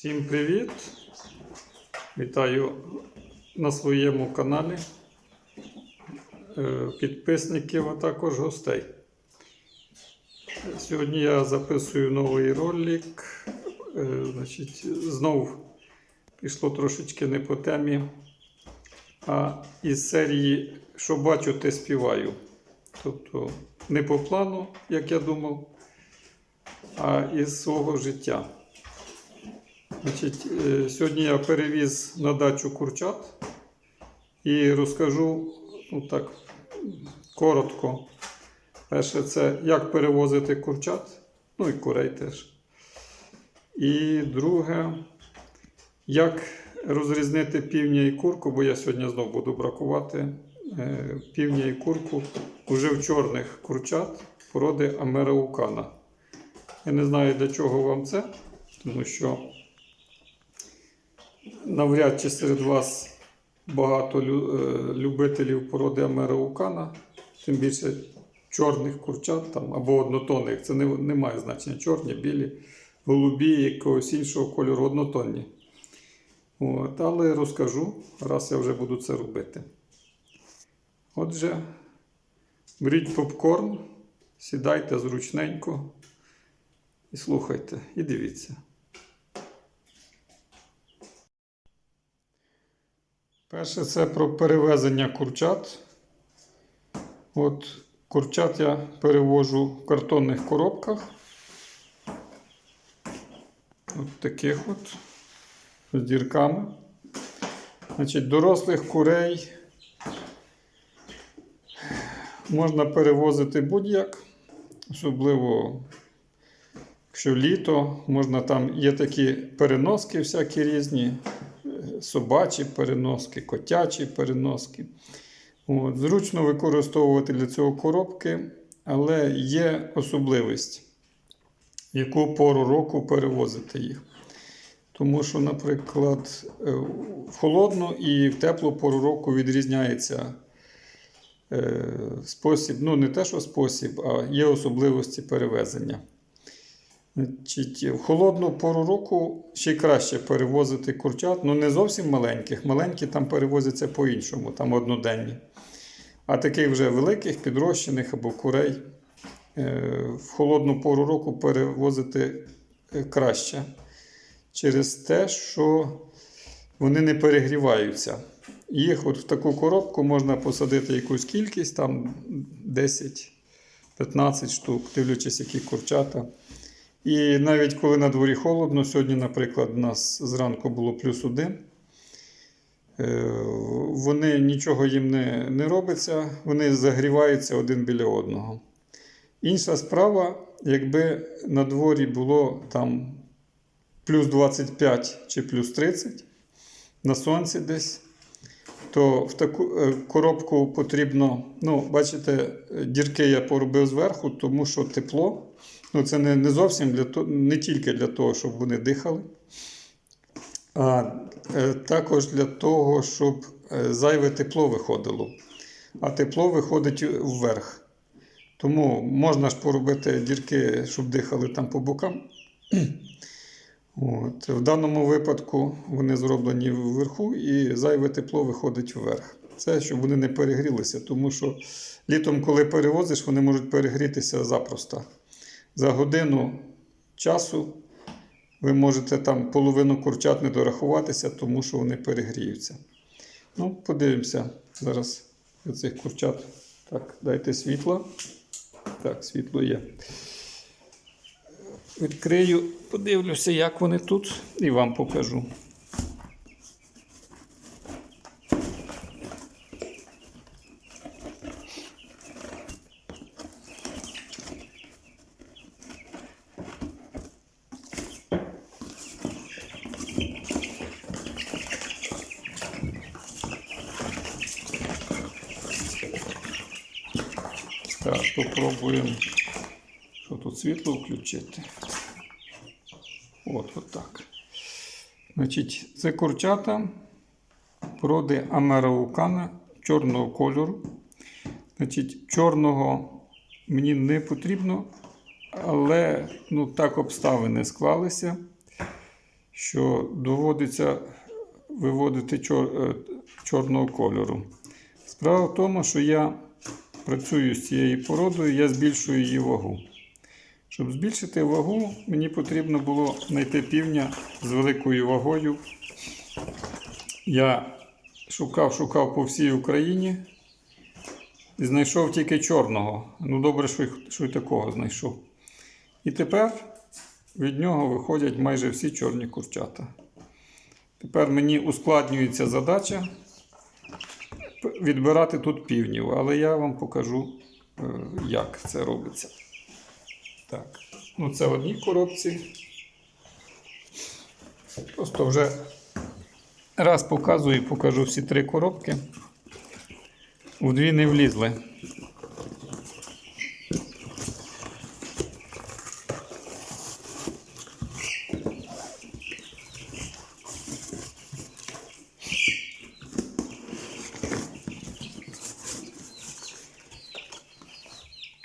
Всім привіт! Вітаю на своєму каналі е, підписників, а також гостей. Сьогодні я записую новий ролик. Е, Значить, знов пішло трошечки не по темі, а із серії Що бачу, те співаю. Тобто не по плану, як я думав, а із свого життя. Значить, е, сьогодні я перевіз на дачу курчат і розкажу ну так, коротко. Перше, це як перевозити курчат, ну і курей теж. І друге, як розрізнити півня і курку, бо я сьогодні знову буду бракувати е, півня і курку уже в чорних курчат породи Амераукана. Я не знаю, для чого вам це, тому що навряд чи серед вас багато е, любителів породи Амераукана, тим більше чорних курчат там, або однотонних. Це не, не має значення. Чорні, білі, голубі, якогось іншого кольору, однотонні. От, але розкажу, раз я вже буду це робити. Отже, беріть попкорн, сідайте зручненько і слухайте, і дивіться. Перше це про перевезення курчат. От курчат я перевожу в картонних коробках. От таких от з дірками. Значить, дорослих курей можна перевозити будь-як, особливо якщо літо, можна там є такі переноски всякі різні собачі переноски, котячі переноски. От, зручно використовувати для цього коробки, але є особливість, яку пору року перевозити їх. Тому що, наприклад, е, в холодну і в теплу пору року відрізняється е, спосіб, ну не те, що спосіб, а є особливості перевезення. В холодну пору року ще краще перевозити курчат, ну не зовсім маленьких. Маленькі там перевозяться по-іншому, там одноденні. А таких вже великих, підрощених або курей е, в холодну пору року перевозити е, краще. Через те, що вони не перегріваються. Їх от в таку коробку можна посадити якусь кількість, там 10-15 штук, дивлячись, які курчата. І навіть коли на дворі холодно, сьогодні, наприклад, у нас зранку було плюс один, е, вони нічого їм не, не робиться, вони загріваються один біля одного. Інша справа, якби на дворі було там плюс 25 чи плюс 30 на сонці десь, то в таку е, коробку потрібно, ну, бачите, дірки я поробив зверху, тому що тепло. Ну, це не, не зовсім для того, не тільки для того, щоб вони дихали, а е, також для того, щоб е, зайве тепло виходило. А тепло виходить вверх. Тому можна ж поробити дірки, щоб дихали там по бокам. От. В даному випадку вони зроблені вверху і зайве тепло виходить вверх. Це щоб вони не перегрілися, тому що літом, коли перевозиш, вони можуть перегрітися запросто. За годину часу ви можете там половину курчат не дорахуватися, тому що вони перегріються. Ну, подивимося зараз цих курчат. Так, дайте світло. Так, світло є. Відкрию, подивлюся, як вони тут, і вам покажу. Так, попробуємо, що тут світло включити. От, от так. Значить, це курчата породи Амераукана чорного кольору. Значить, чорного мені не потрібно, але ну, так обставини склалися, що доводиться виводити чор, е, чорного кольору. Справа в тому, що я працюю з цією породою, я збільшую її вагу. Щоб збільшити вагу, мені потрібно було знайти півня з великою вагою. Я шукав, шукав по всій Україні і знайшов тільки чорного. Ну, добре, що й, такого знайшов. І тепер від нього виходять майже всі чорні курчата. Тепер мені ускладнюється задача відбирати тут півнів, але я вам покажу, е, як це робиться. Так, ну це в одній коробці. Просто вже раз показую, покажу всі три коробки. У дві не влізли.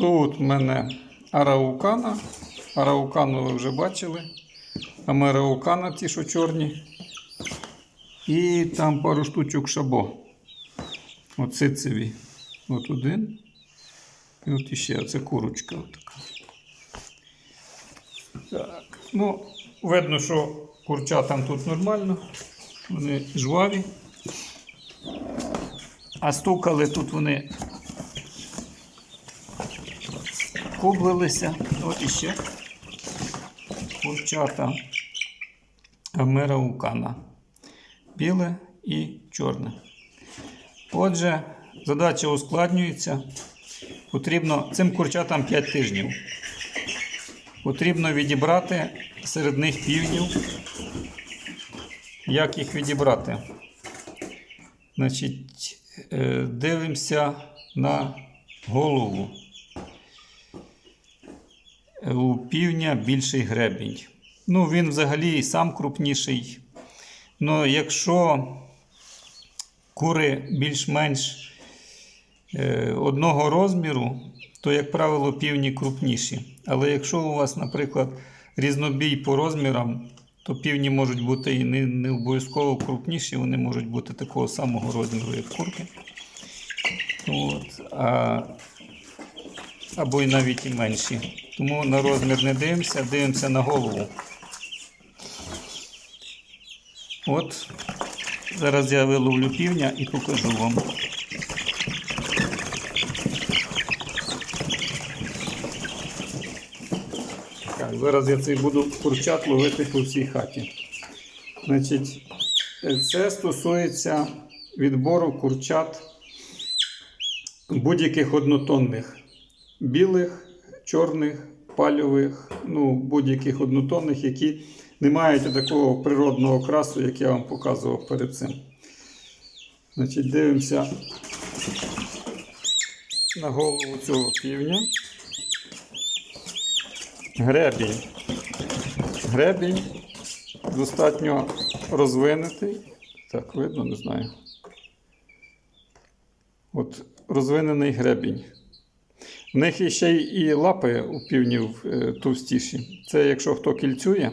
Тут в мене араукана. Араукану ви вже бачили. Амераукана, ті, що чорні. І там пару штучок шабо. Оцицеві. От один. І от іще це курочка. Отака. Так. Ну, видно, що курчатам тут нормально. Вони жваві. А стукали тут вони кублилися. От іще курчата Амераукана. Біле і чорне. Отже, задача ускладнюється. Потрібно цим курчатам 5 тижнів. Потрібно відібрати серед них півнів. Як їх відібрати? Значить, е, дивимося на голову. У півня більший гребінь. Ну, він взагалі і сам крупніший. Ну, якщо кури більш-менш е, одного розміру, то, як правило, півні крупніші. Але якщо у вас, наприклад, різнобій по розмірам, то півні можуть бути і не, не обов'язково крупніші, вони можуть бути такого самого розміру, як курки. От, а, або й навіть і менші. Тому на розмір не дивимося, дивимося на голову. От, зараз я виловлю півня і покажу вам. Так, зараз я цей буду курчат ловити по всій хаті. Значить, це стосується відбору курчат будь-яких однотонних. Білих, чорних, пальових, ну, будь-яких однотонних, які не мають такого природного окрасу, як я вам показував перед цим. Значить, дивимося на голову цього півня. Гребінь. Гребінь достатньо розвинутий. Так, видно, не знаю. От розвинений гребінь. В них ще і лапи у півнів е, товстіші. Це якщо хто кільцює,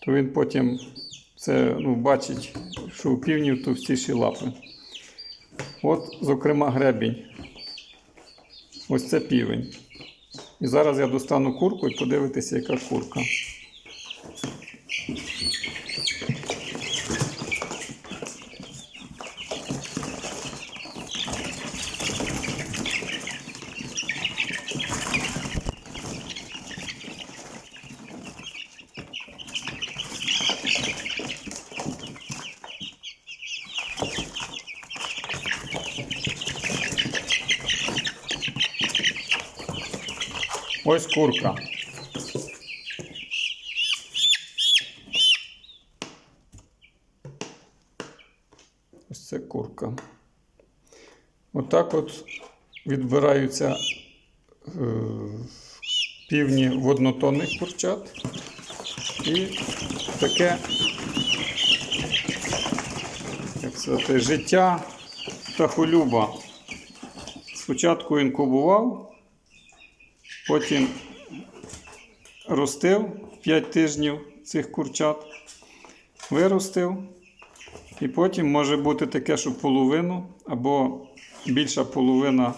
то він потім це ну, бачить, що у півнів товстіші лапи. От, зокрема, гребінь. Ось це півень. І зараз я достану курку і подивитися, яка курка. Ось курка. Ось це курка. Отак от відбираються е, півні в однотонних курчат. І таке як сказати, життя птахолюба. Спочатку інкубував, потім ростив 5 тижнів цих курчат, виростив. І потім може бути таке, що половину або більша половина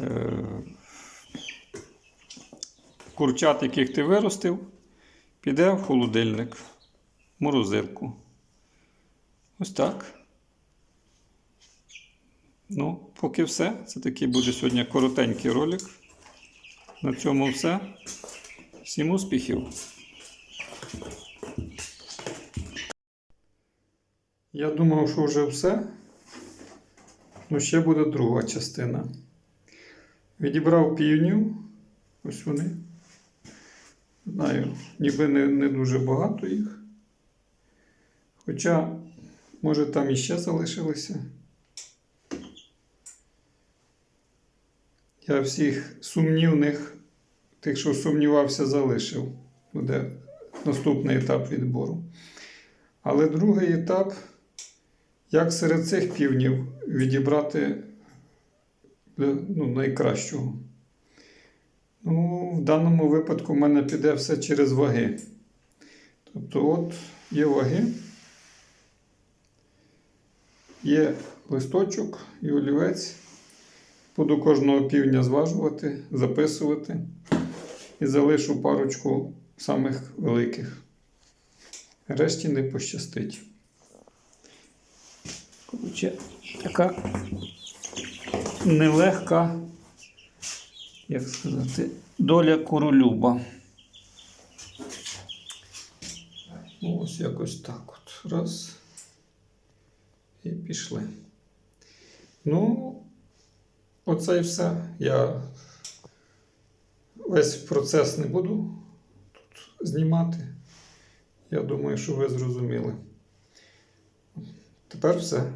е, курчат, яких ти виростив, піде в холодильник, в морозилку. Ось так. Ну, поки все. Це такий буде сьогодні коротенький ролик. На цьому все. Всім успіхів! Я думав, що вже все. Ну, ще буде друга частина. Відібрав півнів. Ось вони. Знаю, ніби не, не дуже багато їх. Хоча, може, там іще залишилися. Я всіх сумнівних, тих, що сумнівався, залишив. Буде наступний етап відбору. Але другий етап, як серед цих півнів відібрати ну, найкращого. Ну, в даному випадку в мене піде все через ваги. Тобто, от є ваги, є листочок і олівець. Буду кожного півня зважувати, записувати і залишу парочку самих великих. Решті не пощастить. Коротше, така нелегка, як сказати, доля королюба. Ось якось так от. Раз. І пішли. Ну, оце і все. Я весь процес не буду тут знімати. Я думаю, що ви зрозуміли. Тепер все.